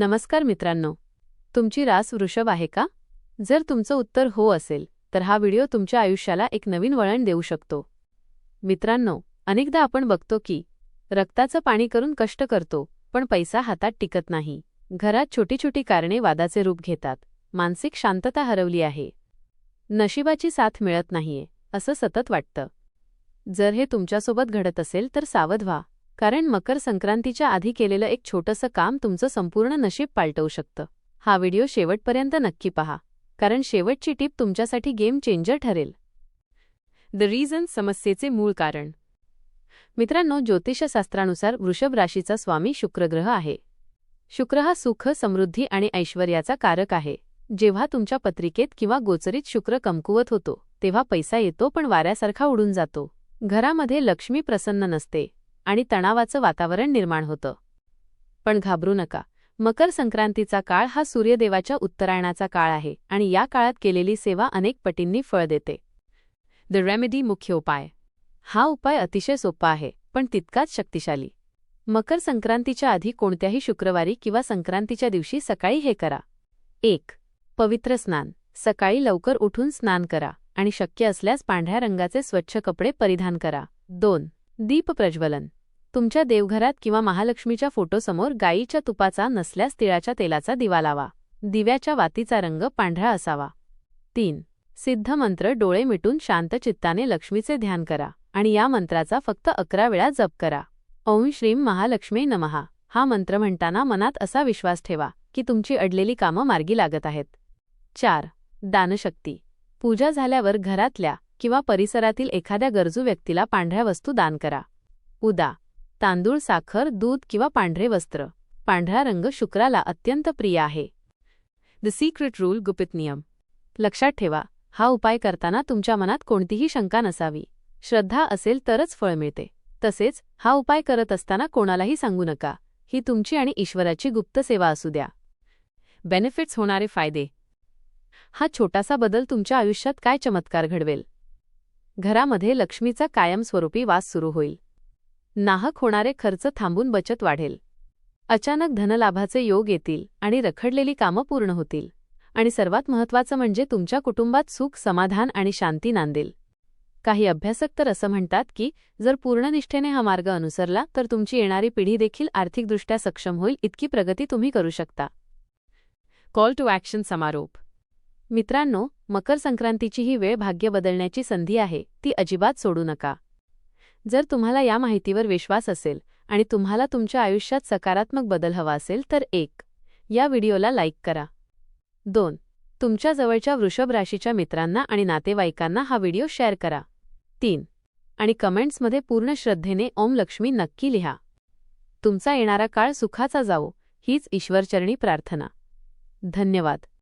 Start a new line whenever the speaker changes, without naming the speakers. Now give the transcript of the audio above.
नमस्कार मित्रांनो. तुमची रास वृषभ आहे का? जर तुमचं उत्तर हो असेल तर हा व्हिडिओ तुमच्या आयुष्याला एक नवीन वळण देऊ शकतो. मित्रांनो अनेकदा आपण बघतो की रक्ताचं पाणी करून कष्ट करतो पण पैसा हातात टिकत नाही. घरात छोटी छोटी कारणे वादाचे रूप घेतात. मानसिक शांतता हरवली आहे. नशिबाची साथ मिळत नाहीये असं सतत वाटतं. जर हे तुमच्यासोबत घडत असेल तर सावध व्हा. कारण मकर संक्रांतीच्या आधी केलेलं एक छोटंसं काम तुमचं संपूर्ण नशीब पालटवू शकतं. हा व्हिडिओ शेवटपर्यंत नक्की पहा. कारण शेवटची टीप तुमच्यासाठी गेम चेंजर ठरेल. द रिझन समस्येचे मूळ कारण. मित्रांनो ज्योतिषशास्त्रानुसार वृषभ राशीचा स्वामी शुक्रग्रह आहे. शुक्र हा सुख समृद्धी आणि ऐश्वर्याचा कारक आहे. जेव्हा तुमच्या पत्रिकेत किंवा गोचरीत शुक्र कमकुवत होतो तेव्हा पैसा येतो पण वाऱ्यासारखा उडून जातो. घरामध्ये लक्ष्मी प्रसन्न नसते. आणि तणावाचं वातावरण निर्माण होतं. पण घाबरू नका. मकर संक्रांतीचा काळ हा सूर्यदेवाच्या उत्तरायणाचा काळ आहे आणि या काळात केलेली सेवा अनेक पटींनी फळ देते. द रेमेडी मुख्य उपाय. हा उपाय अतिशय सोपा आहे पण तितकाच शक्तिशाली. मकर संक्रांतीच्या आधी कोणत्याही शुक्रवारी किंवा संक्रांतीच्या दिवशी सकाळी हे करा. एक पवित्र स्नान. सकाळी लवकर उठून स्नान करा आणि शक्य असल्यास पांढऱ्या रंगाचे स्वच्छ कपडे परिधान करा. दोन दीप प्रज्वलन. तुमच्या देवघरात किंवा महालक्ष्मीच्या फोटोसमोर गायीच्या तुपाचा नसल्यास तिळाच्या तेलाचा दिवा लावा. दिव्याच्या वातीचा रंग पांढरा असावा. तीन. सिद्ध मंत्र डोळे मिटून शांत चित्ताने लक्ष्मीचे ध्यान करा आणि या मंत्राचा फक्त अकरा वेळा जप करा. ओम श्रीम महालक्ष्मी नमहा हा मंत्र म्हणताना मनात असा विश्वास ठेवा की तुमची अडलेली कामं मार्गी लागत आहेत. चार. दानशक्ती. पूजा झाल्यावर घरातल्या किंवा परिसरातील एखाद्या गरजू व्यक्तीला पांढऱ्या वस्तू दान करा. उदा. तांदूळ साखर दूध किंवा पांढरे वस्त्र. पांढरा रंग शुक्राला अत्यंत प्रिय आहे. द सिक्रेट रूल गुपित नियम. लक्षात ठेवा हा उपाय करताना तुमच्या मनात कोणतीही शंका नसावी. श्रद्धा असेल तरच फळ मिळते. तसेच हा उपाय करत असताना कोणालाही सांगू नका. ही तुमची आणि ईश्वराची गुप्त सेवा असू द्या. बेनिफिट्स होणारे फायदे. हा छोटासा बदल तुमच्या आयुष्यात काय चमत्कार घडवेल? घरामध्ये लक्ष्मीचा कायमस्वरूपी वास सुरू होईल. नाहक होणारे खर्च थांबून बचत वाढेल. अचानक धनलाभाचे योग येतील आणि रखडलेली कामं पूर्ण होतील. आणि सर्वात महत्त्वाचं म्हणजे तुमच्या कुटुंबात सुख समाधान आणि शांती नांदेल. काही अभ्यासक तर असं म्हणतात की जर पूर्णनिष्ठेने हा मार्ग अनुसरला तर तुमची येणारी पिढी देखील आर्थिकदृष्ट्या सक्षम होईल इतकी प्रगती तुम्ही करू शकता. कॉल टू ॲक्शन समारोप. मित्रांनो मकर संक्रांतीची ही वेळ भाग्य बदलण्याची संधी आहे ती अजिबात सोडू नका. जर तुम्हाला या माहितीवर विश्वास असेल आणि तुम्हाला तुमच्या आयुष्यात सकारात्मक बदल हवा असेल तर एक या व्हिडिओला लाईक करा. दोन तुमच्या जवळच्या वृषभ राशीच्या मित्रांना आणि नातेवाईकांना हा व्हिडिओ शेअर करा. तीन आणि कमेंट्समध्ये पूर्ण श्रद्धेने ओम लक्ष्मी नक्की लिहा. तुमचा येणारा काळ सुखाचा जावो हीच ईश्वरचरणी प्रार्थना. धन्यवाद.